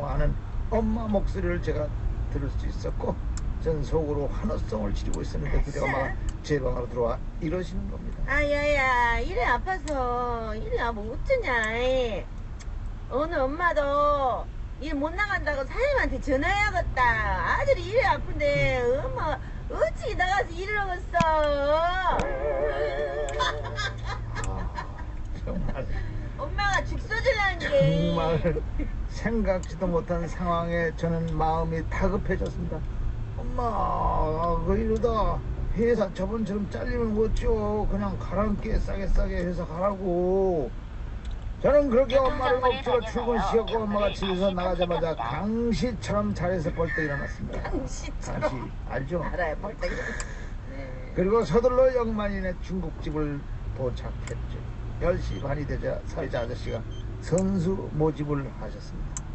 애통하는 엄마 목소리를 제가 들을 수 있었고 전 속으로 환호성을 지르고 있었는데 그때 엄마가 제 방으로 들어와 이러시는 겁니다. 아야야 이래 아파서. 이래 뭐 어쩌냐 이. 오늘 엄마도 일 못 나간다고 사장님한테 전화해야겠다. 아들이 이래 아픈데 엄마 어찌 나가서 일을 하겠어? 아, 정말 엄마가 죽서질라는 게 정말 생각지도 못한 상황에 저는 마음이 다급해졌습니다. 엄마, 그 이러다 회사 저번처럼 잘리면 어쩌? 그냥 가라앉게 싸게 싸게 회사 가라고. 저는 그렇게 엄마를 억지로 출근 시켰고 엄마가 집에서 나가자마자 강시처럼 자리에서 벌떡 일어났습니다. 당시처럼 강시 알죠? 알아요 벌떡 네. 그리고 서둘러 영만인의 중국집을 도착했죠. 10시 반이 되자 사회자 아저씨가 선수 모집을 하셨습니다.